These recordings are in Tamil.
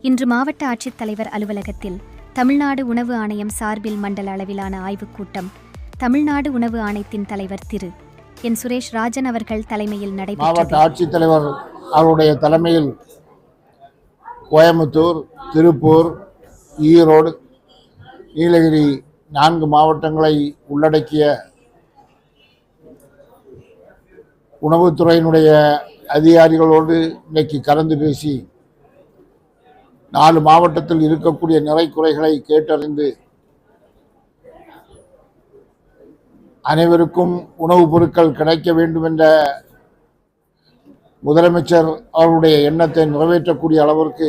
இன்று மாவட்ட ஆட்சித்தலைவர் அலுவலகத்தில் தமிழ்நாடு உணவு ஆணையம் சார்பில் மண்டல அளவிலான ஆய்வுக் கூட்டம். தமிழ்நாடு உணவு ஆணையத்தின் தலைவர் திரு. என். சுரேஷ் ராஜன் அவர்கள் தலைமையில் மாவட்ட ஆட்சித்தலைவர் அவருடைய தலைமையில் கோயம்புத்தூர் திருப்பூர் ஈரோடு நீலகிரி நான்கு மாவட்டங்களை உள்ளடக்கிய உணவுத்துறையினுடைய அதிகாரிகளோடு இன்னைக்கு கலந்து பேசி நாலு மாவட்டத்தில் இருக்கக்கூடிய நிறை குறைகளை கேட்டறிந்து அனைவருக்கும் உணவுப் பொருட்கள் கிடைக்க வேண்டும் என்ற முதலமைச்சர் அவருடைய எண்ணத்தை நிறைவேற்றக்கூடிய அளவிற்கு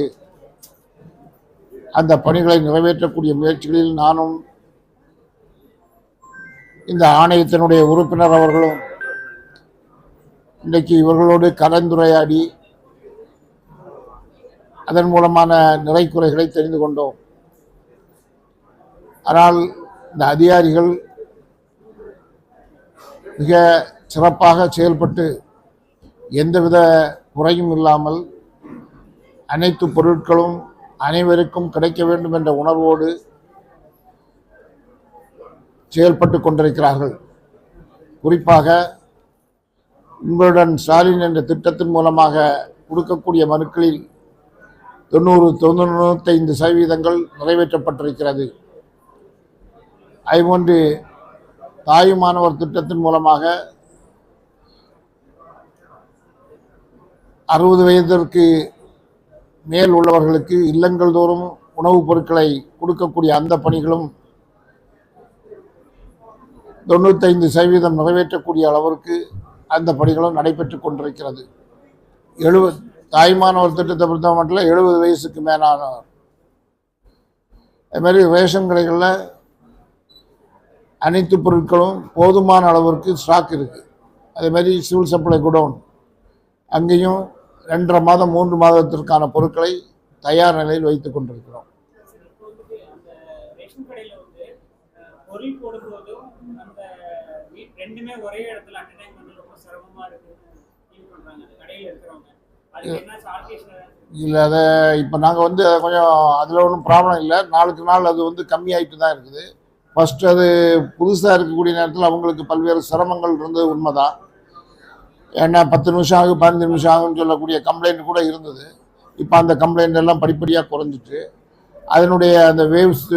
அந்த பணிகளை நிறைவேற்றக்கூடிய முயற்சிகளில் நானும் இந்த ஆணையத்தினுடைய உறுப்பினர் அவர்களும் இன்றைக்கு இவர்களோடு கலந்துரையாடி அதன் மூலமான நிறை குறைகளை தெரிந்து கொண்டோம். ஆனால் இந்த அதிகாரிகள் மிக சிறப்பாக செயல்பட்டு எந்தவித குறையும் இல்லாமல் அனைத்து பொருட்களும் அனைவருக்கும் கிடைக்க வேண்டும் என்ற உணர்வோடு செயல்பட்டு கொண்டிருக்கிறார்கள். குறிப்பாக உங்களுடன் ஸ்டாலின் என்ற திட்டத்தின் மூலமாக கொடுக்கக்கூடிய மனுக்களில் தொண்ணூறு தொண்ணூத்தைந்து சதவீதங்கள் நிறைவேற்றப்பட்டிருக்கிறது. அதுபோன்று தாயுமானவர் திட்டத்தின் மூலமாக அறுபது வயதிற்கு மேல் உள்ளவர்களுக்கு இல்லங்கள் தோறும் உணவுப் பொருட்களை கொடுக்கக்கூடிய அந்த பணிகளும் தொண்ணூத்தைந்து சதவீதம் நிறைவேற்றக்கூடிய அளவிற்கு அந்த பணிகளும் நடைபெற்று கொண்டிருக்கிறது. எழுபது தாய்மானவர் திட்டத்தை பொறுத்த மட்டும் எழுபது வயசுக்கு மேலானவர். அதுமாரி ரேஷன் கடைகளில் அனைத்து பொருட்களும் போதுமான அளவிற்கு ஸ்டாக் இருக்குது அதேமாரி சிவில் சப்ளை குடோன் அங்கேயும் ரெண்டரை மாதம் மூன்று மாதத்திற்கான பொருட்களை தயார் நிலையில் வைத்துக் கொண்டிருக்கிறோம். ரெண்டுமே ஒரே இடத்துல அட் டைம் ரொம்ப ஃபீல் இருக்கிறவங்க. இல்லை அதை இப்போ நாங்கள் வந்து கொஞ்சம் அதில் ஒன்றும் ப்ராப்ளம் இல்லை. நாளுக்கு நாள் அது வந்து கம்மியாயிட்டு தான் இருக்குது. ஃபஸ்ட்டு அது புதுசாக இருக்கக்கூடிய நேரத்தில் அவங்களுக்கு பல்வேறு சிரமங்கள் இருந்தது உண்மைதான். ஏன்னா பத்து நிமிஷம் ஆகும் பதினஞ்சு நிமிஷம் ஆகும்னு சொல்லக்கூடிய கம்ப்ளைண்ட் கூட இருந்தது. இப்போ அந்த கம்ப்ளைண்ட் எல்லாம் படிப்படியாக குறைஞ்சிட்டு அதனுடைய அந்த வேவ்ஸ்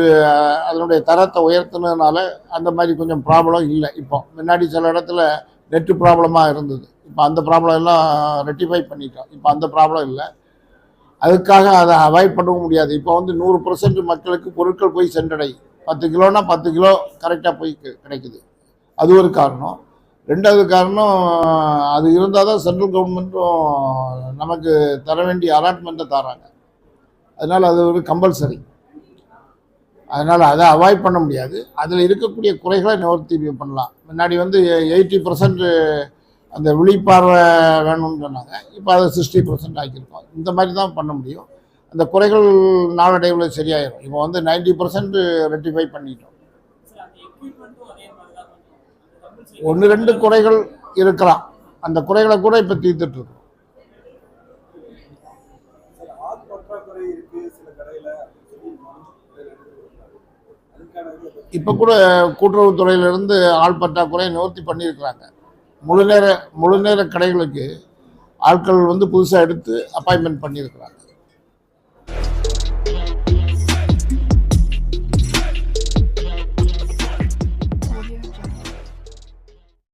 அதனுடைய தரத்தை உயர்த்தினதுனால அந்த மாதிரி கொஞ்சம் ப்ராப்ளம் இல்லை. இப்போ முன்னாடி சில இடத்துல நெட்டு ப்ராப்ளமாக இருந்தது. இப்போ அந்த ப்ராப்ளம் எல்லாம் ரெட்டிஃபை பண்ணிட்டோம். இப்போ அந்த ப்ராப்ளம் இல்லை. அதுக்காக அதை அவாய்ட் பண்ணவும் முடியாது. இப்போ வந்து நூறு பர்சன்ட் மக்களுக்கு பொருட்கள் போய் சென்றடை. பத்து கிலோனா பத்து கிலோ கரெக்டாக போய் கிடைக்குது. அது ஒரு காரணம். ரெண்டாவது காரணம் அது இருந்தால் தான் சென்ட்ரல் கவர்மெண்ட்டும் நமக்கு தர வேண்டிய அலாட்மெண்ட்டை தராங்க. அதனால் அது ஒரு கம்பல்சரி. அதனால் அதை அவாய்ட் பண்ண முடியாது. அதில் இருக்கக்கூடிய குறைகளை நிவர்த்தி பண்ணலாம். முன்னாடி வந்து எயிட்டி பர்சன்ட் அந்த விழிப்பார்வை வேணும்னு சொன்னாங்க. இப்போ அதை சிக்ஸ்டி பர்சன்ட் ஆக்கியிருக்கோம். இந்த மாதிரி தான் பண்ண முடியும். அந்த குறைகள் நாளடைவில் சரியாயிடும் இப்போ வந்து நைன்டி பர்சன்ட் ரெட்டிஃபை பண்ணிட்டோம். ஒன்று ரெண்டு குறைகள் இருக்கலாம். அந்த குறைகளை கூட இப்போ தீர்த்துட்ருக்கோம் இருக்கோம் சில ஆள் பற்றாக்குறை இருக்கு சில கடையில அப்படின்னு சொல்லி அதுக்கான இதை பத்தி இப்போ கூட கூட்டுறவுத்துறையிலிருந்து ஆள் பற்றாக்குறை நிவர்த்தி பண்ணியிருக்கிறாங்க. முழு நேர முழு நேர கடைகளுக்கு ஆட்கள் வந்து புதுசாக எடுத்து அப்பாயின்மெண்ட் பண்ணியிருக்கிறாங்க.